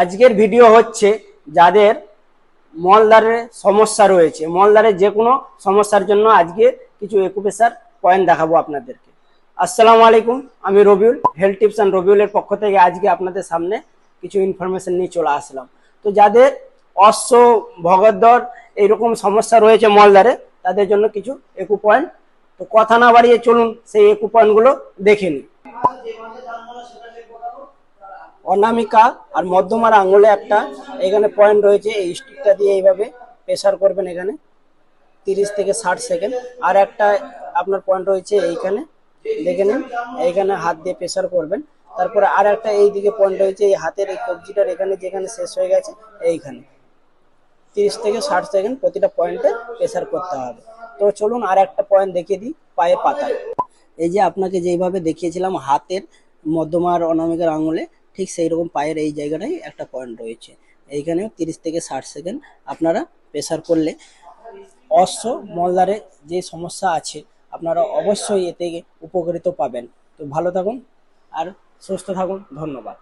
আজকের ভিডিও হচ্ছে যাদের মলদারের সমস্যা রয়েছে। মলদারের যে কোনো সমস্যার জন্য আজকে কিছু একুপেশার পয়েন্ট দেখাবো আপনাদেরকে। আসসালামু আলাইকুম, আমি রবিউল হেলথ টিপস অ্যান্ড রবিউলের পক্ষ থেকে আজকে আপনাদের সামনে কিছু ইনফরমেশন নিয়ে চলে আসলাম। তো যাদের অশ্ব ভগদ্দর এইরকম সমস্যা রয়েছে মলদারে তাদের জন্য কিছু একু পয়েন্ট তো কথা না বাড়িয়ে চলুন, সেই একু পয়েন্টগুলো দেখে নিই। অনামিকা আর মধ্যমার আঙুলে একটা, এখানে পয়েন্ট রয়েছে, এই স্টিকটা দিয়ে এইভাবে প্রেসার করবেন এখানে, তিরিশ থেকে ষাট সেকেন্ড আর একটা আপনার পয়েন্ট রয়েছে এইখানে, দেখে নিন, এইখানে হাত দিয়ে প্রেসার করবেন। তারপরে আর একটা এই দিকে পয়েন্ট রয়েছে, এই হাতের এই কবজিটার এখানে যেখানে শেষ হয়ে গেছে, এইখানে। তিরিশ থেকে ষাট সেকেন্ড প্রতিটা পয়েন্টে প্রেসার করতে হবে। তো চলুন আর একটা পয়েন্ট দেখিয়ে দিই, পায়ে পাতা। এই যে আপনাকে যেইভাবে দেখিয়েছিলাম, হাতের মধ্যমার অনামিকার আঙুলে ঠিক সেই রকম পায়ের এই জায়গাটাই একটা পয়েন্ট রয়েছে। এইখানেও তিরিশ থেকে ষাট সেকেন্ড আপনারা প্রেশার করলে অশ্ব মলদারে যে সমস্যা আছে, আপনারা অবশ্যই এতে উপকৃত পাবেন। তো ভালো থাকুন আর সুস্থ থাকুন। ধন্যবাদ।